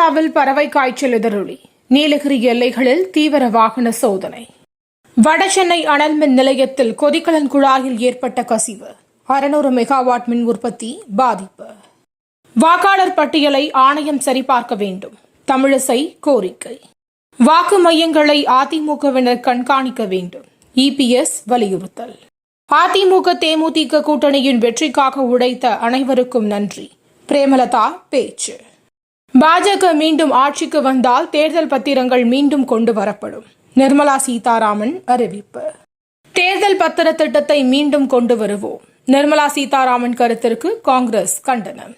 கேரளாவில் பறவை காய்ச்சல் எதிரொலி. நீலகிரி எல்லைகளில் தீவிர வாகன சோதனை. வடசென்னை அனல் மின் நிலையத்தில் கொதிக்கலன் குழாயில் ஏற்பட்ட கசிவு. அறுநூறு மெகாவாட் மின் உற்பத்தி பாதிப்பு. வாக்காளர் பட்டியலை ஆணையம் சரிபார்க்க வேண்டும். தமிழிசை கோரிக்கை. வாக்கு மையங்களை அதிமுகவினர் கண்காணிக்க வேண்டும். இபிஎஸ் வலியுறுத்தல். அதிமுக தேமுதிக கூட்டணியின் வெற்றிக்காக உழைத்த அனைவருக்கும் நன்றி. பிரேமலதா பேச்சு. பாஜக மீண்டும் ஆட்சிக்கு வந்தால் தேர்தல் பத்திரங்கள் மீண்டும் கொண்டு வரப்படும். நிர்மலா சீதாராமன் அறிவிப்பு. தேர்தல் பத்திர திட்டத்தை மீண்டும் கொண்டு வருவோம். நிர்மலா சீதாராமன் கருத்திற்கு காங்கிரஸ் கண்டனம்.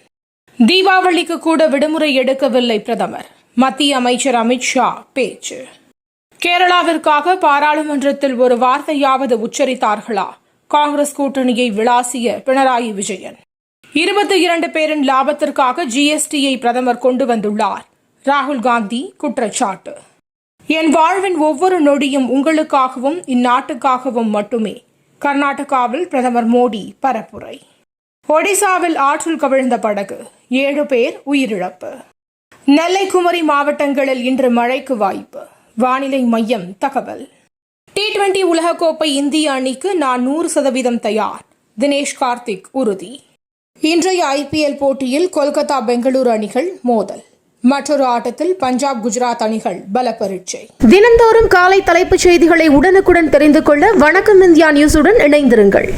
தீபாவளிக்கு கூட விடுமுறை எடுக்கவில்லை பிரதமர். மத்திய அமைச்சர் அமித்ஷா பேச்சு. கேரளாவிற்காக பாராளுமன்றத்தில் ஒரு வார்த்தையாவது உச்சரித்தார்களா? காங்கிரஸ் கூட்டணியை விளாசிய பினராயி விஜயன். இருபத்தி இரண்டு பேரின் லாபத்திற்காக ஜிஎஸ்டியை பிரதமர் கொண்டு வந்துள்ளார். ராகுல் காந்தி குற்றச்சாட்டு. என் வாழ்வின் ஒவ்வொரு நொடியும் உங்களுக்காகவும் இந்நாட்டுக்காகவும் மட்டுமே. கர்நாடகாவில் பிரதமர் மோடி பரப்புரை. ஒடிசாவில் ஆற்றில் கவிழ்ந்த படகு. ஏழு பேர் உயிரிழப்பு. நெல்லை குமரி மாவட்டங்களில் இன்று மழைக்கு வாய்ப்பு. வானிலை மையம் தகவல். டி டுவெண்டி உலகக்கோப்பை இந்திய அணிக்கு நான் நூறு சதவீதம் தயார். தினேஷ் கார்த்திக் உறுதி. இன்றைய ஐபிஎல் போட்டியில் கொல்கத்தா பெங்களூரு அணிகள் மோதல். மற்றொரு ஆட்டத்தில் பஞ்சாப் குஜராத் அணிகள் பல பரீட்சை தினந்தோறும் காலை தலைப்புச் செய்திகளை உடனுக்குடன் தெரிந்து கொள்ள வணக்கம் இந்தியா நியூஸுடன் இணைந்திருங்கள்.